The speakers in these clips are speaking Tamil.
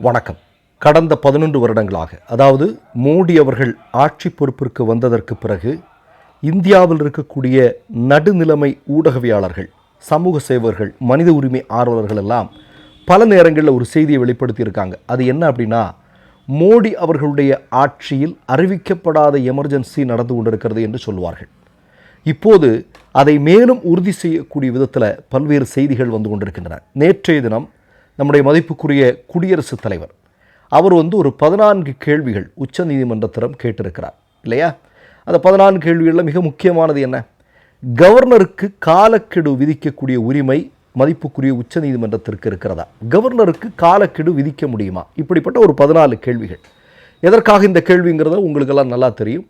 வணக்கம். கடந்த பதினொன்று வருடங்களாக அதாவது மோடி அவர்கள் ஆட்சி பொறுப்பிற்கு வந்ததற்கு பிறகு இந்தியாவில் இருக்கக்கூடிய நடுநிலைமை ஊடகவியாளர்கள் சமூக சேவர்கள் மனித உரிமை ஆர்வலர்கள் எல்லாம் பல நேரங்களில் ஒரு செய்தியை வெளிப்படுத்தியிருக்காங்க. அது என்ன அப்படின்னா மோடி அவர்களுடைய ஆட்சியில் அறிவிக்கப்படாத எமர்ஜென்சி நடந்து கொண்டிருக்கிறது என்று சொல்வார்கள் இப்போது அதை மேலும் உறுதி செய்யக்கூடிய விதத்தில் பல்வேறு செய்திகள் வந்து கொண்டிருக்கின்றன. நேற்றைய தினம் நம்முடைய மதிப்புக்குரிய குடியரசுத் தலைவர். அவர் வந்து ஒரு பதினான்கு கேள்விகள் உச்ச நீதிமன்றத்திடம் கேட்டிருக்கிறார் இல்லையா? அந்த பதினான்கு கேள்விகளில் மிக முக்கியமானது என்ன? கவர்னருக்கு காலக்கெடு விதிக்கக்கூடிய உரிமை மதிப்புக்குரிய உச்ச நீதிமன்றத்திற்கு இருக்கிறதா? கவர்னருக்கு காலக்கெடு விதிக்க முடியுமா? இப்படிப்பட்ட ஒரு பதினாலு கேள்விகள். எதற்காக இந்த கேள்விங்கிறத உங்களுக்கெல்லாம் நல்லா தெரியும்.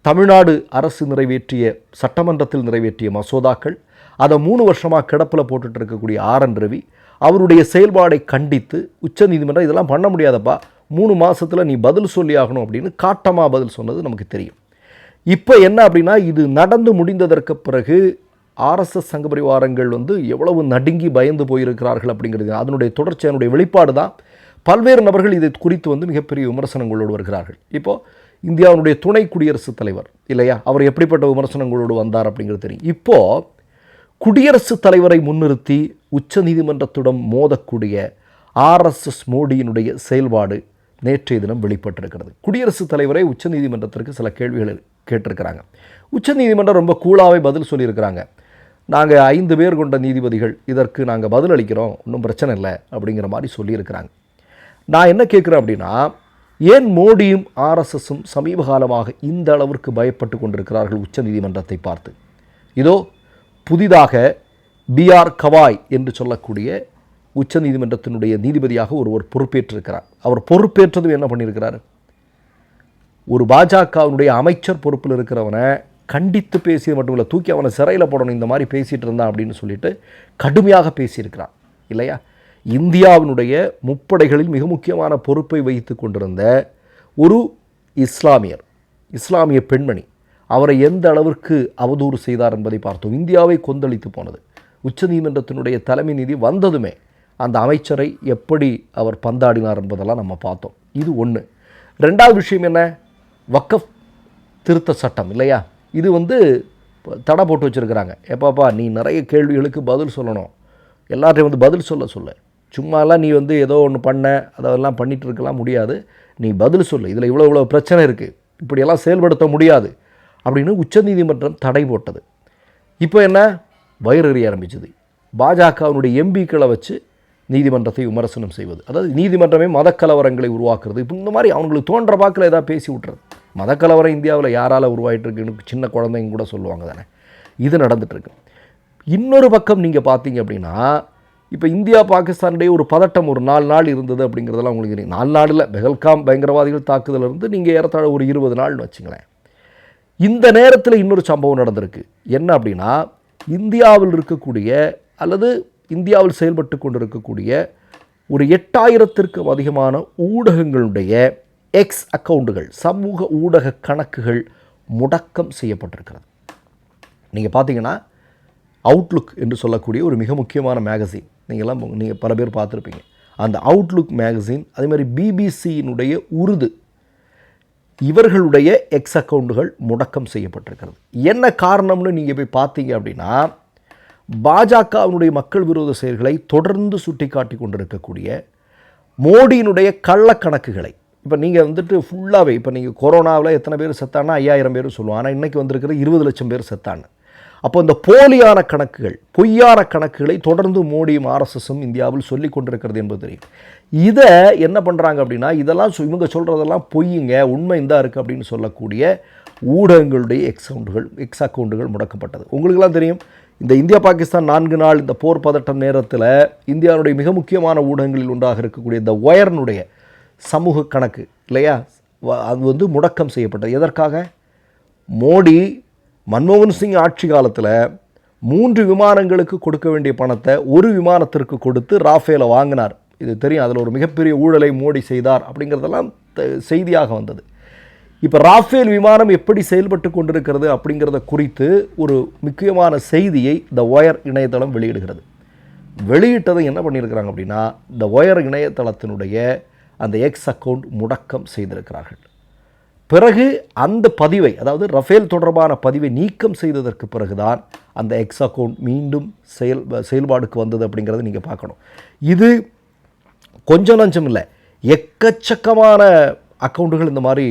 தமிழ்நாடு அரசு நிறைவேற்றிய சட்டமன்றத்தில் நிறைவேற்றிய மசோதாக்கள் அதை மூணு வருஷமாக கிடப்பில் போட்டுட்டு இருக்கக்கூடிய ஆர் என் ரவி அவருடைய செயல்பாடை கண்டித்து உச்சநீதிமன்றம் இதெல்லாம் பண்ண முடியாதப்பா மூணு மாதத்தில் நீ பதில் சொல்லி ஆகணும் அப்படின்னு காட்டமாக பதில் சொன்னது நமக்கு தெரியும். இப்போ என்ன அப்படின்னா இது நடந்து முடிந்ததற்கு பிறகு ஆர்எஸ்எஸ் சங்க பரிவாரங்கள் வந்து எவ்வளவு நடுங்கி பயந்து போயிருக்கிறார்கள் அப்படிங்கிறது அதனுடைய தொடர்ச்சி அதனுடைய வெளிப்பாடு தான். பல்வேறு நபர்கள் இதை குறித்து வந்து மிகப்பெரிய விமர்சனங்களோடு வருகிறார்கள். இப்போது இந்தியாவுடைய துணை குடியரசுத் தலைவர் இல்லையா? அவர் எப்படிப்பட்ட விமர்சனங்களோடு வந்தார் அப்படிங்கிறது தெரியும். இப்போது குடியரசுத் தலைவரை முன்னிறுத்தி உச்ச நீதிமன்றத்துடன் மோதக்கூடிய ஆர்எஸ்எஸ் மோடியினுடைய செயல்பாடு நேற்றைய தினம் வெளிப்பட்டிருக்கிறது. குடியரசுத் தலைவரை உச்ச நீதிமன்றத்திற்கு சில கேள்விகள் கேட்டிருக்கிறாங்க. உச்ச நீதிமன்றம் ரொம்ப கூலாகவே பதில் சொல்லியிருக்கிறாங்க. நாங்கள் ஐந்து பேர் கொண்ட நீதிபதிகள் இதற்கு நாங்கள் பதில் அளிக்கிறோம் ஒன்றும் பிரச்சனை இல்லை அப்படிங்கிற மாதிரி சொல்லியிருக்கிறாங்க. நான் என்ன கேட்குறேன் அப்படின்னா ஏன் மோடியும் ஆர்எஸ்எஸும் சமீப காலமாக இந்த அளவிற்கு பயப்பட்டு கொண்டிருக்கிறார்கள் உச்ச நீதிமன்றத்தை பார்த்து? இதோ புதிதாக பிஆர் கவாய் என்று சொல்லக்கூடிய உச்ச நீதிமன்றத்தினுடைய நீதிபதியாக ஒருவர் பொறுப்பேற்றிருக்கிறார். அவர் பொறுப்பேற்றதும் என்ன பண்ணியிருக்கிறார்? ஒரு பாஜகவினுடைய அமைச்சர் பொறுப்பில் இருக்கிறவனை கண்டித்து பேசியது மட்டும் இல்லை தூக்கி அவனை சிறையில் போடணும் இந்த மாதிரி பேசிகிட்டு இருந்தான் அப்படின்னு சொல்லிட்டு கடுமையாக பேசியிருக்கிறான் இல்லையா? இந்தியாவினுடைய முப்படைகளில் மிக முக்கியமான பொறுப்பை வைத்து கொண்டிருந்த ஒரு இஸ்லாமியர் இஸ்லாமிய பெண்மணி அவரை எந்த அளவிற்கு அவதூறு செய்தார் என்பதை பார்த்தோம். இந்தியாவை கொந்தளித்து போனது. உச்சநீதிமன்றத்தினுடைய தலைமை நீதி வந்ததுமே அந்த அமைச்சரை எப்படி அவர் பந்தாடினார் என்பதெல்லாம் நம்ம பார்த்தோம். இது ஒன்று ரெண்டாவது விஷயம் என்ன? வக்கஃப் திருத்த சட்டம் இல்லையா? இது வந்து தடை போட்டு வச்சுருக்கிறாங்க. ஏப்பாப்பா நீ நிறைய கேள்விகளுக்கு பதில் சொல்லணும். எல்லாத்தையும் வந்து பதில் சொல்ல சொல்ல. சும்மாலாம் நீ வந்து ஏதோ ஒன்று பண்ண அதெல்லாம் பண்ணிகிட்டு இருக்கலாம் முடியாது. நீ பதில் சொல்லு. இதில் இவ்வளோ இவ்வளோ பிரச்சனை இருக்குது இப்படியெல்லாம் செயல்படுத்த முடியாது. அப்படின்னு உச்சநீதிமன்றம் தடை போட்டது. இப்போ என்ன? வயிறு எறிய ஆரம்பிச்சது. பாஜகவினுடைய எம்பிக்களை வச்சு நீதிமன்றத்தை விமர்சனம் செய்வது. அதாவது நீதிமன்றமே மதக்கலவரங்களை உருவாக்குறது. இப்போ இந்த மாதிரி அவங்களுக்கு தோன்ற பாக்கில் ஏதாவது பேசி விட்றது மதக்கலவரம் இந்தியாவில் யாரால் உருவாயிட்டுருக்குன்னு சின்ன குழந்தைங்க கூட சொல்லுவாங்க தானே. இது நடந்துகிட்ருக்கு இன்னொரு பக்கம் நீங்கள் பார்த்தீங்க அப்படின்னா இப்போ இந்தியா பாகிஸ்தானுடைய ஒரு பதட்டம் ஒரு நாலு நாள் இருந்தது அப்படிங்கிறதெல்லாம் உங்களுக்கு தெரியும். நாலு நாளில் பெஹல்காம் பயங்கரவாதிகள் தாக்குதல் இருந்து நீங்கள் ஏறத்தாழ ஒரு இருபது நாள்னு வச்சுங்களேன். இந்த நேரத்தில் இன்னொரு சம்பவம் நடந்திருக்கு. என்ன அப்படின்னா இந்தியாவில் இருக்கக்கூடிய அல்லது இந்தியாவில் செயல்பட்டு கொண்டிருக்கக்கூடிய ஒரு எட்டாயிரத்திற்கும் அதிகமான ஊடகங்களுடைய எக்ஸ் அக்கவுண்டுகள் சமூக ஊடக கணக்குகள் முடக்கம் செய்யப்பட்டிருக்கிறது. நீங்கள் பார்த்தீங்கன்னா அவுட்லுக் என்று சொல்லக்கூடிய ஒரு மிக முக்கியமான மேகசின் நீங்கள்லாம் நீங்கள் பல பேர் பார்த்துருப்பீங்க. அந்த அவுட்லுக் மேகசின் அதே மாதிரி பிபிசியினுடைய உருது இவர்களுடைய எக்ஸ் அக்கவுண்டுகள் முடக்கம் செய்யப்பட்டிருக்கிறது. என்ன காரணம்னு நீங்கள் போய் பார்த்தீங்க அப்படின்னா பாஜகவினுடைய மக்கள் விரோத செயல்களை தொடர்ந்து சுட்டிக்காட்டி கொண்டிருக்கக்கூடிய மோடியினுடைய கள்ளக்கணக்குகளை. இப்போ நீங்கள் வந்துட்டு ஃபுல்லாகவே இப்போ நீங்கள் கொரோனாவில் எத்தனை பேர் செத்தானா ஐயாயிரம் பேர் சொல்லுவோம் ஆனால் இன்றைக்கி வந்திருக்கிற இருபது லட்சம் பேர் செத்தான்னு அப்போ இந்த போலியான கணக்குகள் பொய்யான கணக்குகளை தொடர்ந்து மோடியும் ஆர்எஸ்எஸும் இந்தியாவில் சொல்லி கொண்டிருக்கிறது என்பது தெரியும். இதை என்ன பண்ணுறாங்க அப்படின்னா இதெல்லாம் இவங்க சொல்கிறதெல்லாம் பொய்யுங்க உண்மை இந்த இருக்குது அப்படின்னு சொல்லக்கூடிய ஊடகங்களுடைய எக்ஸவுண்டுகள் எக்ஸ் அக்கௌண்டுகள் முடக்கப்பட்டது. உங்களுக்கெல்லாம் தெரியும் இந்த இந்தியா பாகிஸ்தான் நான்கு நாள் இந்த போர் பதட்டம் நேரத்தில் இந்தியாவுடைய மிக முக்கியமான ஊடகங்களில் ஒன்றாக இருக்கக்கூடிய இந்த ஒயர்னுடைய சமூக கணக்கு இல்லையா? வ- அது வந்து முடக்கம் செய்யப்பட்டது. எதற்காக? மோடி மன்மோகன் சிங் ஆட்சி காலத்தில் மூன்று விமானங்களுக்கு கொடுக்க வேண்டிய பணத்தை ஒரு விமானத்திற்கு கொடுத்து ராஃபேலை வாங்கினார். இது தெரியும் அதில் ஒரு மிகப்பெரிய ஊழலை மோடி செய்தார் அப்படிங்கிறதெல்லாம் த- செய்தியாக வந்தது. இப்போ ராஃபேல் விமானம் எப்படி செயல்பட்டு கொண்டிருக்கிறது அப்படிங்கிறத குறித்து ஒரு முக்கியமான செய்தியை த ஒயர் இணையதளம் வெளியிடுகிறது. வெளியிட்டதை என்ன பண்ணியிருக்கிறாங்க அப்படின்னா இந்த ஒயர் இணையதளத்தினுடைய அந்த எக்ஸ் அக்கௌண்ட் முடக்கம் செய்திருக்கிறார்கள். பிறகு அந்த பதிவை அதாவது ரஃபேல் தொடர்பான பதிவை நீக்கம் செய்ததற்கு பிறகுதான் அந்த எக்ஸ் அக்கவுண்ட் மீண்டும் செயல் செயல்பாடுக்கு வந்தது அப்படிங்கிறத நீங்கள் பார்க்கணும். இது கொஞ்சம் லஞ்சம் இல்லை எக்கச்சக்கமான அக்கௌண்ட்டுகள் இந்த மாதிரி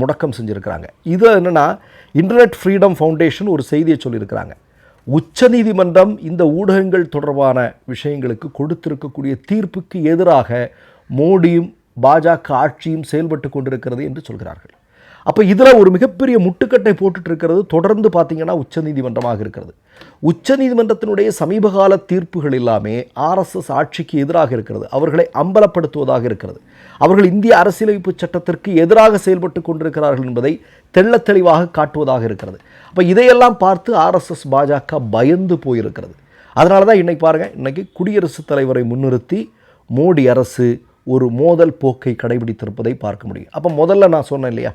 முடக்கம் செஞ்சுருக்கிறாங்க. இது என்னென்னா இன்டர்நெட் ஃப்ரீடம் ஃபவுண்டேஷன் ஒரு செய்தியை சொல்லியிருக்கிறாங்க. உச்சநீதிமன்றம் இந்த ஊடகங்கள் தொடர்பான விஷயங்களுக்கு கொடுத்திருக்கக்கூடிய தீர்ப்புக்கு எதிராக மோடியும் பாஜக ஆட்சியும் செயல்பட்டு கொண்டிருக்கிறது என்று சொல்கிறார்கள். அப்போ இதில் ஒரு மிகப்பெரிய முட்டுக்கட்டை போட்டுட்டு இருக்கிறது தொடர்ந்து பார்த்தீங்கன்னா உச்சநீதிமன்றமாக இருக்கிறது. உச்சநீதிமன்றத்தினுடைய சமீபகால தீர்ப்புகள் எல்லாமே ஆர்எஸ்எஸ் ஆட்சிக்கு எதிராக இருக்கிறது. அவர்களை அம்பலப்படுத்துவதாக இருக்கிறது. அவர்கள் இந்திய அரசியலமைப்பு சட்டத்திற்கு எதிராக செயல்பட்டு கொண்டிருக்கிறார்கள் என்பதை தெள்ள தெளிவாக காட்டுவதாக இருக்கிறது. அப்போ இதையெல்லாம் பார்த்து ஆர்எஸ்எஸ் பாஜக பயந்து போயிருக்கிறது. அதனால தான் இன்னைக்கு பாருங்கள் இன்னைக்கு குடியரசுத் தலைவரை முன்னிறுத்தி மோடி அரசு ஒரு மோதல் போக்கை கடைபிடித்திருப்பதை பார்க்க முடியும். அப்போ முதல்ல நான் சொன்னேன் இல்லையா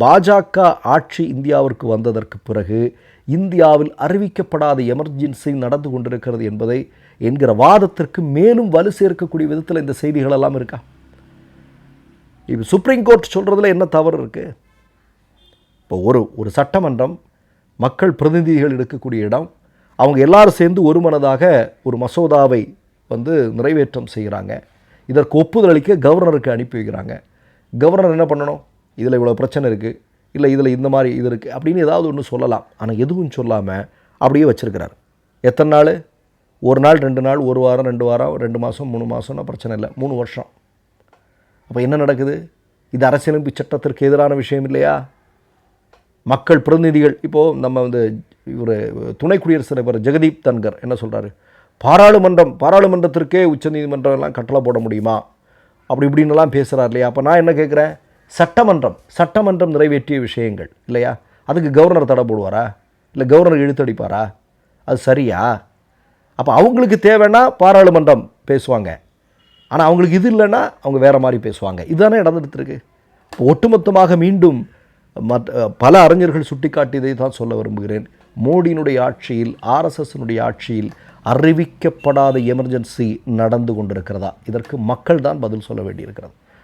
பாஜக ஆட்சி இந்தியாவிற்கு வந்ததற்கு பிறகு இந்தியாவில் அறிவிக்கப்படாத எமர்ஜென்சி நடந்து கொண்டிருக்கிறது என்பதை என்கிற வாதத்திற்கு மேலும் வலு சேர்க்கக்கூடிய விதத்தில் இந்த செய்திகள் எல்லாம் இருக்கா? இப்போ சுப்ரீம் கோர்ட் சொல்கிறதுல என்ன தவறு இருக்குது இப்போ ஒரு ஒரு சட்டமன்றம் மக்கள் பிரதிநிதிகள் எடுக்கக்கூடிய இடம் அவங்க எல்லாரும் சேர்ந்து ஒருமனதாக ஒரு மசோதாவை வந்து நிறைவேற்றம் செய்கிறாங்க இதற்கு ஒப்புதல் அளிக்க கவர்னருக்கு அனுப்பி வைக்கிறாங்க. கவர்னர் என்ன பண்ணணும்? இதில் இவ்வளோ பிரச்சனை இருக்குது இல்லை இதில் இந்த மாதிரி இது இருக்குது அப்படின்னு ஏதாவது ஒன்று சொல்லலாம். ஆனால் எதுவும் சொல்லாமல் அப்படியே வச்சுருக்கிறார். எத்தனை நாள்? ஒரு நாள் ரெண்டு நாள் ஒரு வாரம் ரெண்டு வாரம் ரெண்டு மாதம் மூணு மாதம்னா பிரச்சனை இல்லை. மூணு வருஷம். அப்போ என்ன நடக்குது? இது அரசியலமைப்பு சட்டத்திற்கு எதிரான விஷயம் இல்லையா? மக்கள் பிரதிநிதிகள் இப்போது நம்ம வந்து இவர் துணை குடியரசு தலைவர் ஜெகதீப் தன்கர் என்ன சொல்கிறாரு பாராளுமன்றம் பாராளுமன்றத்திற்கே உச்சநீதிமன்றம் எல்லாம் கட்டளை போட முடியுமா? அப்படி இப்படின்னுலாம் பேசுகிறார் இல்லையா? அப்போ நான் என்ன கேட்குறேன் சட்டமன்றம் சட்டமன்றம் நிறைவேற்றிய விஷயங்கள் இல்லையா? அதுக்கு கவர்னர் தடை போடுவாரா? இல்லை கவர்னர் இழுத்தடிப்பாரா? அது சரியா? அப்போ அவங்களுக்கு தேவைன்னா பாராளுமன்றம் பேசுவாங்க. ஆனால் அவங்களுக்கு இது இல்லைன்னா அவங்க வேறு மாதிரி பேசுவாங்க. இதுதானே நடந்துட்டு இருக்கு இப்போ ஒட்டுமொத்தமாக மீண்டும் மற்ற பல அறிஞர்கள் சுட்டிக்காட்டியதை தான் சொல்ல விரும்புகிறேன். மோடியினுடைய ஆட்சியில் ஆர்எஸ்எஸ்னுடைய ஆட்சியில் அறிவிக்கப்படாத எமர்ஜென்சி நடந்து கொண்டிருக்கிறதா? இதற்கு மக்கள் தான் பதில் சொல்ல வேண்டியிருக்கிறது.